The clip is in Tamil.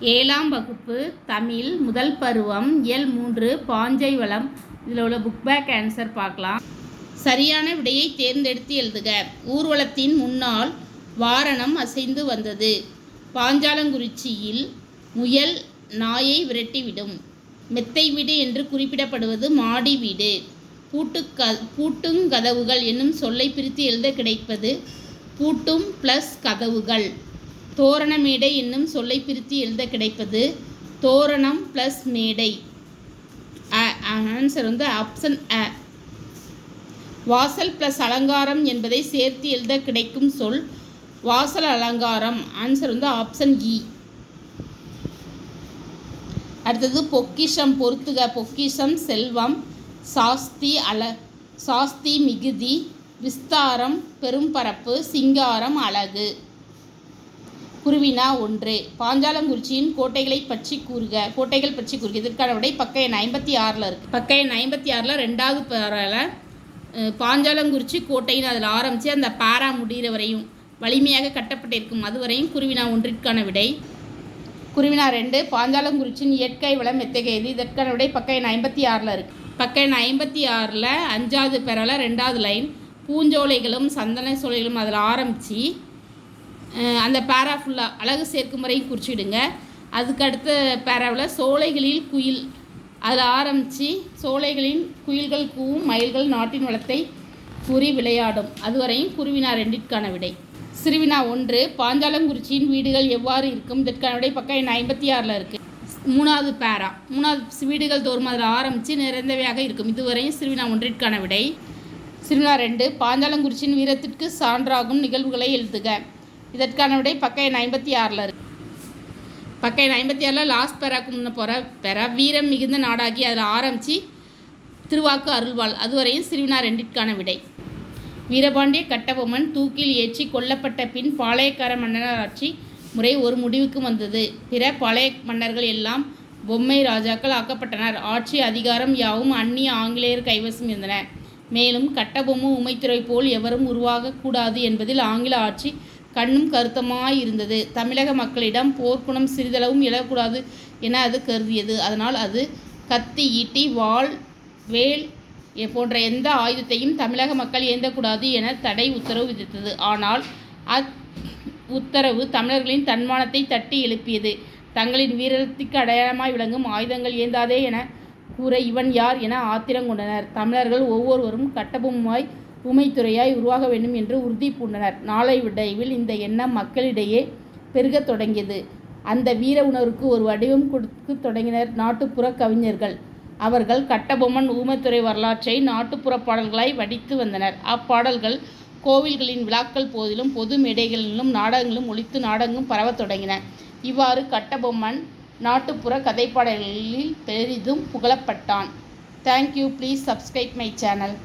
ஏழாம் வகுப்பு தமிழ் முதல் பருவம் இயல் மூன்று பாஞ்சை வளம். இதில் உள்ள புக் பேக் ஆன்சர் பார்க்கலாம். சரியான விடையை தேர்ந்தெடுத்து எழுதுக. ஊர்வலத்தின் முன்னால் வாரணம் அசைந்து வந்தது. பாஞ்சாலங்குறிச்சியில் முயல் நாயை விரட்டிவிடும். மெத்தை வீடு என்று குறிப்பிடப்படுவது மாடி வீடு. பூட்டுக்க பூட்டுங்கதவுகள் என்னும் சொல்லை பிரித்து எழுத கிடைப்பது பூட்டும் ப்ளஸ் கதவுகள். தோரண மேடை என்னும் சொல்லை பிரித்து எழுத கிடைப்பது தோரணம் ப்ளஸ் மேடை. ஆன்சர் வந்து ஆப்ஷன் அ. வாசல் ப்ளஸ் அலங்காரம் என்பதை சேர்த்து எழுத கிடைக்கும் சொல் வாசல் அலங்காரம். ஆன்சர் வந்து ஆப்ஷன் இ e. அடுத்தது பொக்கிஷம் பொறுத்துக. பொக்கிஷம் செல்வம் சாஸ்தி அல சாஸ்தி மிகுதி விஸ்தாரம் பெரும்பரப்பு சிங்காரம் அழகு. குருவினா ஒன்று. பாஞ்சாலங்குறிச்சியின் கோட்டைகளை பற்றி கூறுக. கோட்டைகள் பற்றி கூறுக. இதற்கான விடை பக்க எண் ஐம்பத்தி ஆறில் இருக்குது பக்க எண் ஐம்பத்தி ஆறில் ரெண்டாவது பேரில் பாஞ்சாலங்குறிச்சி கோட்டைன்னு அதில் ஆரம்பித்து அந்த பாரா முடிகிற வரையும் வலிமையாக கட்டப்பட்டிருக்கும் அதுவரையும் குருவினா ஒன்றிற்கான விடை. குருவினா ரெண்டு பாஞ்சாலங்குறிச்சியின் இயற்கை வளம் எத்தகையது? இதற்கான விடை பக்க எண் ஐம்பத்தி ஆறில் இருக்குது பக்க எண் ஐம்பத்தி ஆறில் அஞ்சாவது பேரில் ரெண்டாவது லைன் பூஞ்சோலைகளும் சந்தன சோலைகளும் அதில் ஆரம்பித்து அந்த பேரா ஃபுல்லாக அழகு சேர்க்கும் முறையும் குறிச்சிடுங்க. அதுக்கு அடுத்த பேராவில் சோலைகளில் குயில். அதில் ஆரம்பித்து சோலைகளின் குயில்கள் கூவும் மயில்கள் நாட்டின் வளத்தை கூறி விளையாடும். அதுவரையும் குருவினா ரெண்டிற்கான விடை. சிறுவினா ஒன்று பாஞ்சாலங்குறிச்சியின் வீடுகள் எவ்வாறு இருக்கும்? இதற்கான விடை பக்கம் என்ன ஐம்பத்தி ஆறில் இருக்குது மூணாவது பேரா. மூணாவது வீடுகள் தோறும் அதில் ஆரம்பித்து நிறைந்தவையாக இருக்கும். இதுவரையும் சிறுவினா ஒன்றிற்கான விடை. சிறுவினா ரெண்டு பாஞ்சாலங்குறிச்சியின் வீரத்திற்கு சான்றாகும் நிகழ்வுகளை எழுதுக. இதற்கான விடை பக்க எண் ஐம்பத்தி ஆறில் இருக்கு. பக்க எண் ஐம்பத்தி ஆறில் லாஸ்ட் பெறாக்கு முன்ன போகிற பெற வீரம் மிகுந்த நாடாகி அதில் ஆரம்பித்து திருவாக்கு அருள்வாள். அதுவரையும் சிறுவினார் ரெண்டிற்கான விடை. வீரபாண்டிய கட்டபொம்மன் தூக்கில் ஏற்றி கொல்லப்பட்ட பின் பாளையக்கார மன்னர் ஆட்சி முறை ஒரு முடிவுக்கு வந்தது. பிற பழைய மன்னர்கள் எல்லாம் பொம்மை ராஜாக்கள் ஆக்கப்பட்டனர். ஆட்சி அதிகாரம் யாவும் அந்நிய ஆங்கிலேயர் கைவசம் இருந்தன. மேலும் கட்டபொம்மு உமைத்துறை போல் எவரும் உருவாகக்கூடாது என்பதில் ஆங்கில ஆட்சி கண்ணும் கருத்தமாய் இருந்தது தமிழக மக்களிடம் போர்க்குணம் சிறிதளவும் எழக்கூடாது என அது கருதியது. அதனால் அது கத்தி ஈட்டி வாள் வேல் போன்ற எந்த ஆயுதத்தையும் தமிழக மக்கள் ஏந்தக்கூடாது என தடை உத்தரவு விதித்தது. ஆனால் அத் உத்தரவு தமிழர்களின் தன்மானத்தை தட்டி எழுப்பியது. தங்களின் வீரத்திற்கு அடையாளமாய் விளங்கும் ஆயுதங்கள் ஏந்தாதே என கூற இவன் யார் என ஆத்திரம் கொண்டனர். தமிழர்கள் ஒவ்வொருவரும் கட்டபொம்மாய் உமைத்துறையாய் உருவாக வேண்டும் என்று உறுதி பூண்டனர். நாளை விடைவில் இந்த எண்ணம் மக்களிடையே பெருகத் தொடங்கியது. அந்த வீர உணர்வுக்கு ஒரு வடிவம் கொடுக்க தொடங்கினர் நாட்டுப்புற கவிஞர்கள். அவர்கள் கட்டபொம்மன் ஊமைத்துறை வரலாற்றை நாட்டுப்புற பாடல்களாய் வடித்து வந்தனர். அப்பாடல்கள் கோவில்களின் விழாக்கள் போதிலும் பொது மேடைகளிலும் நாடகங்களும் ஒழித்து நாடகங்களும் பரவத் தொடங்கின. இவ்வாறு கட்டபொம்மன் நாட்டுப்புற கதைப்பாடல்களில் பெரிதும் புகழப்பட்டான். Thank you please subscribe my channel